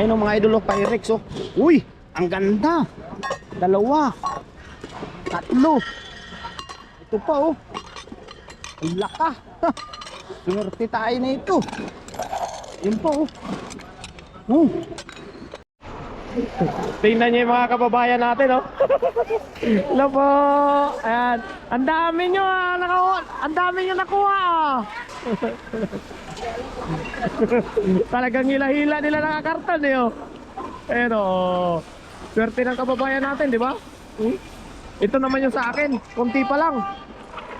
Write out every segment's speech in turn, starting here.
Ayun ang mga idol oh, Pyrex oh. Uy, ang ganda. Dalawa. Tatlo. Ito pa oh. Ang laka. Swerte tayo na ito. Yun pa oh. Oh. Tingnan niyo yung mga kababayan natin, oh. Hello po. Ayan. Ang dami nyo, ah. Nakakuha. Ang dami nyo nakuha, ah. Talagang hila-hila nila nakakarton, eh, oh. Ayan, oh. Swerte ng kababayan natin, di ba? Hmm? Ito naman yung sa akin. Kunti pa lang.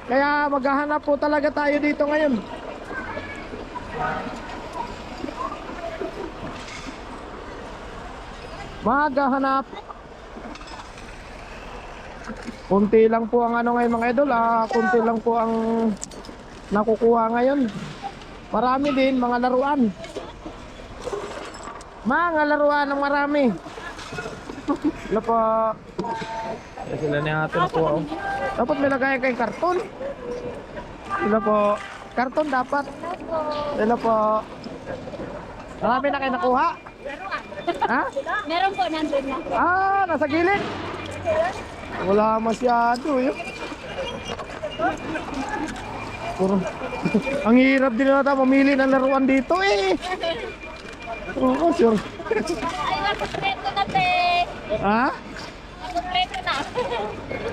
Kaya maghahanap po talaga tayo dito ngayon. Maghahanap. Kunti lang po ang ano ngayon mga idol, ah, kunti lang po ang nakukuha ngayon. Marami din mga laruan. Mga laruan ng marami. Wala. Eh, Sila ni natin po. Oh. Dapat may lagay kay karton. Sila po. Karton dapat. Sila po. Marami na kayo nakuha. Ha? Meron po, nandun na. Ah, nasa gilid. Wala masyado yun. Puro. Ang hirap din nata mamili ng laruan dito eh. Oo, sure. Ay, nakumpleto na, te. Ha? Nakumpleto na.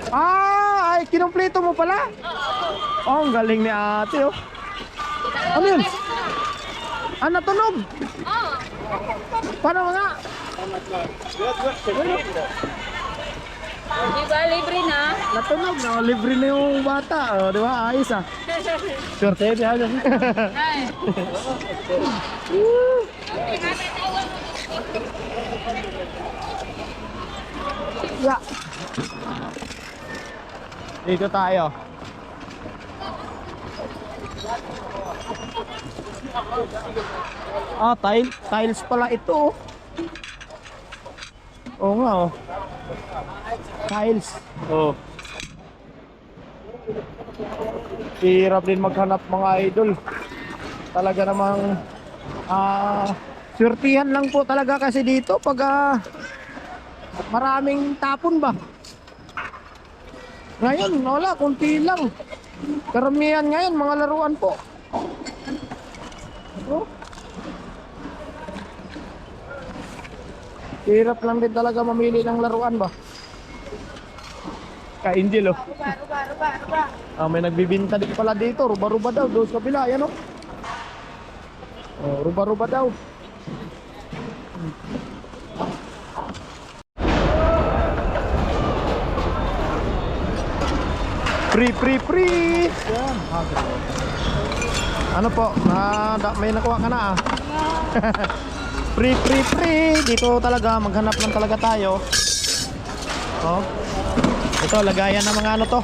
Ah, ay kinumpleto mo pala? Oh, ang galing ni ate oh. Ano yun? Ah, natunog. Oo. Paano nga? Di ba, libre na? Natunog na, libre na yung bata. Oh, di ba? Ayos ah. Sure, tayo diyan. Ay. Yeah. Dito tayo. Ah, tile, tiles pala ito. oh. Oo nga oh. Tiles. Oh. Hirap din maghanap mga idol. Talaga namang ah swertihan lang po talaga kasi dito pag ah, maraming tapon ba? Ngayon, wala, kunti lang. Karamihan ngayon, mga laruan po. Hirap lang din talaga mamili ng laruan ba? Ka Angel oh. Ruba, ruba, ruba, ruba. Ah, may nagbibinta din pala dito, ruba-ruba daw, doon sa kabila, yan oh. Oh, ruba-ruba daw. Free, free, free! Yan, Ano po, da, may nakuha ka na ah. free, free, free! Dito talaga, maghanap lang talaga tayo. Oh. Ito, lagayan ng mga ano to.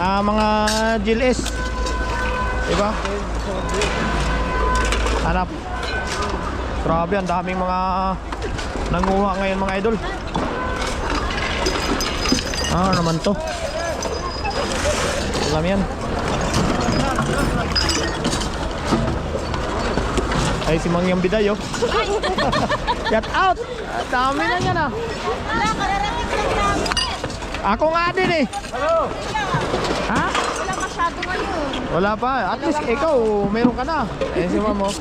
Ah, mga GLS. Diba? Hanap. Grabe, ang daming mga nanguha ngayon mga idol. Ah, ano naman to? Alam yan. Ay, si Mangyang Biday, oh. Get out! Ang Dami na yan, ah. Wala, kararating lang namin. Ako nga din, eh. Ha? Wala masyado ngayon. Wala pa. At least ikaw, meron ka na. Eh, si mamo.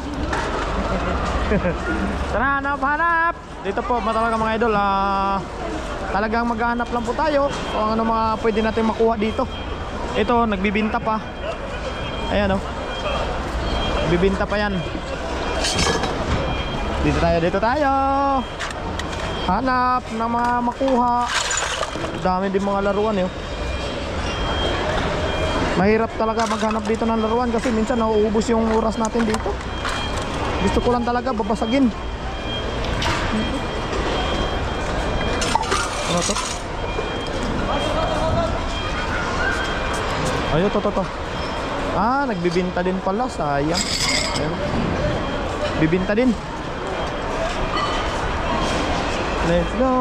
Tara, hanap, hanap. Dito po, matalaga mga idol. Ah, talagang maghahanap lang po tayo kung ano mga pwede natin makuha dito. Ito, nagbibinta pa. Ayan, oh. Nagbibinta pa yan. Dito tayo, dito tayo. Hanap ng mga makuha. Dami din mga laruan, eh. Mahirap talaga maghanap dito ng laruan kasi minsan nauubos yung oras natin dito. Gusto ko lang talaga babasagin. Ano to? Ayun, to, to, to. Ah, nagbibinta din pala. Sayang. Ayun bibinta din. Let's go.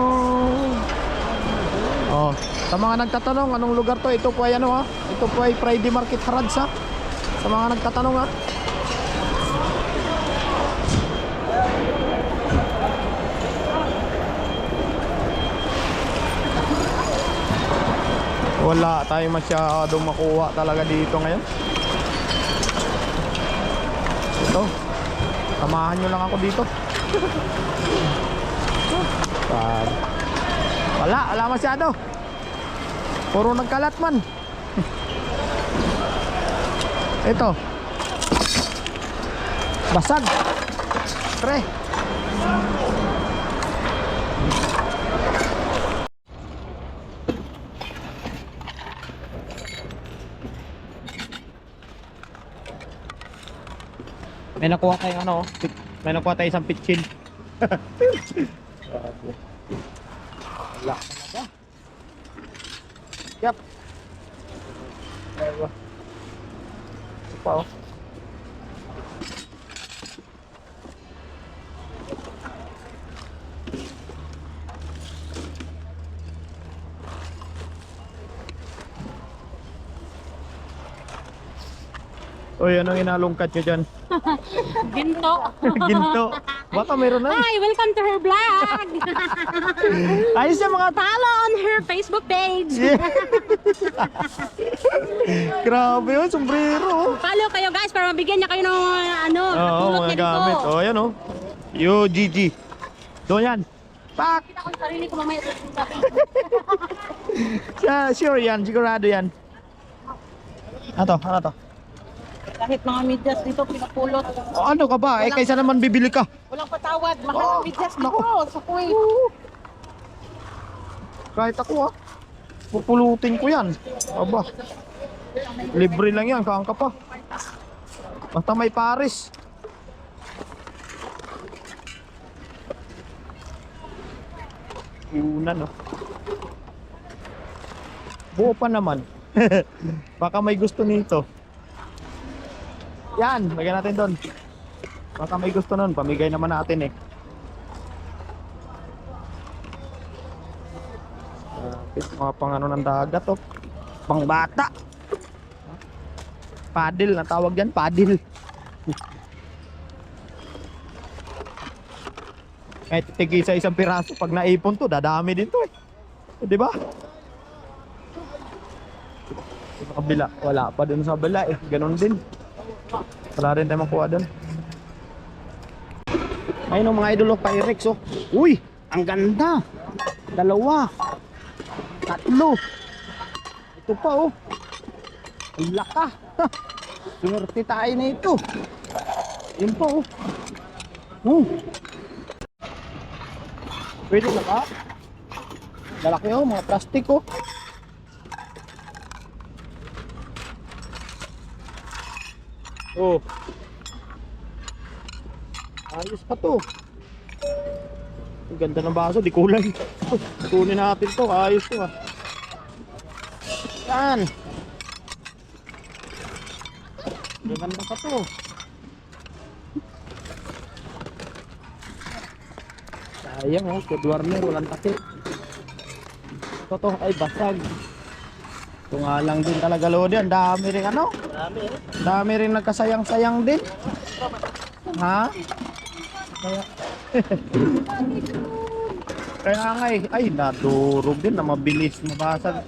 Oh sa mga nagtatanong anong lugar to? Ito po ay ano ha? Ito po ay Friday Market Harads ha? Sa mga nagtatanong ha? Wala tayo masyadong makuha talaga dito ngayon. Ito. Samahan nyo lang ako dito. Pag... Wala, wala masyado. Puro nagkalat man. Ito. Basag. Pre. May nakuha tayong ano, may nakuha tayong isang pitchin. Wala talaga. Yap. Ewa. Ito pa oh. Uy, anong inalungkat nyo dyan? Ginto. Ginto. Baka meron na. Hi, welcome to her vlog. Ayos yung mga Follow on her Facebook page. Yeah. Grabe yun, sombrero. oh. Follow kayo guys para mabigyan niya kayo ng ano, Oo, mga dito. gamit. Oh, ayan oh. Yo, GG. Doon yan. Pak! Kita ko yung sarili ko mamaya sa sure yan. Sigurado yan. Ano to? Ano to? Kahit mga medyas dito pinapulot. O, ano ka ba? Eh, kaysa naman bibili ka. Walang patawad. Mahal Oh, ang medyas naku. dito. Sa Kuwait. Kahit ako ah. Pupulutin ko yan. Aba. Libre lang yan. Kaan ka pa. Basta may Paris. Una no. Buo pa naman. Baka may gusto nito. Yan, lagyan natin doon. Baka may gusto nun, pamigay naman natin eh. Kapit mga pang ano ng dagat oh. Pang bata. Paddle na tawag yan, paddle. Kahit tigi sa isang piraso pag naipon to, dadami din to. Eh, Di ba? Sa kabila, wala pa dun sa kabila eh. Ganon din. Wala rin tayo makuha dun. Ayun ang mga idol of Pyrex oh. Uy, ang ganda. Dalawa. Tatlo. Ito pa oh. Ang laka. Sumerte tayo na ito. Yun pa oh. Oh. Pwede na ba? Lalaki oh, mga plastic oh. Oh. Ayos pa to. Ang ganda ng baso, di kulay. Kunin natin to, ayos to ah. Yan. Ganda pa to. Sayang oh, kay Dwarner, walang taki. Ito to, ay basag. Ito nga lang din talaga Lodi, ang dami rin ano? Dami eh. Dami rin nagkasayang-sayang din. Ha? Kaya... Kaya nga eh, ay nadurog din na mabilis mabasag.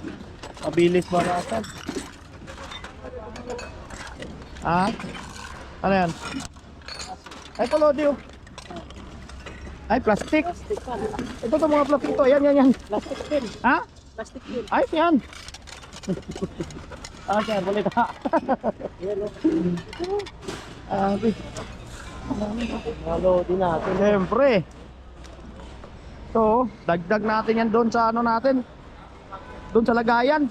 Mabilis mabasag. Ha? Ano yan? Ay, Lodi oh. Ay, plastic. Ito to mga plastic to. Yan, yan, yan. Plastic din. Ha? Plastic din. Ay, yan. Ah, sir, boleh. Ah, okay. Halo din natin. Siyempre. So, dagdag natin yan doon sa ano natin. Doon sa lagayan.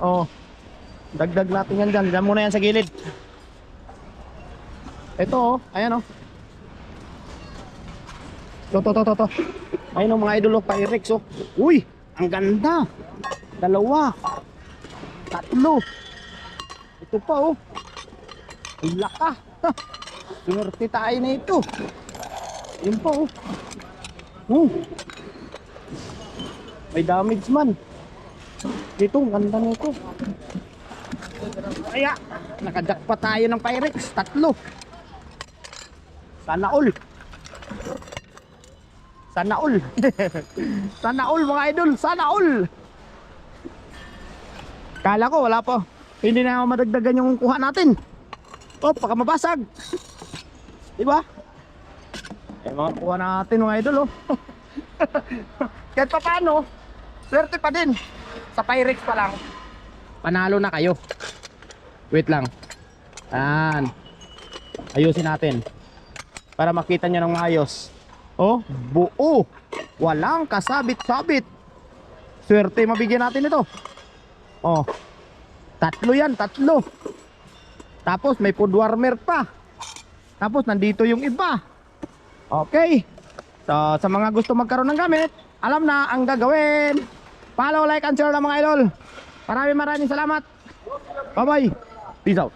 Oh. Dagdag natin yan dyan. Diyan muna yan sa gilid. Ito oh. Ayan oh. To, to, to, to, to. Ayun oh, mga idol of Pyrex oh. Uy, ang ganda. Dalawa. Tatlo. Ito pa oh. Laka. Swerte tayo na ito. Yun pa oh. Oh. May damage man. Dito, ganda nito. Kaya, nakajack pa tayo ng Pyrex. Tatlo. Sana all. Sana all. Sana all mga idol. Sana all. Kala ko wala pa. Hindi na madagdagan yung kuha natin. Oh, baka mabasag. Di ba? Eh, mga kuha natin mga idol, oh. Kahit pa paano, swerte pa din. Sa Pyrex pa lang. Panalo na kayo. Wait lang. Yan. Ayusin natin. Para makita nyo ng maayos. Oh, buo. Walang kasabit-sabit. Swerte mabigyan natin ito. Oh. Tatlo yan, tatlo. Tapos may food warmer pa. Tapos nandito yung iba. Okay. So, sa mga gusto magkaroon ng gamit, alam na ang gagawin. Follow, like, and share lang mga idol. Maraming maraming salamat. Bye-bye. Peace out.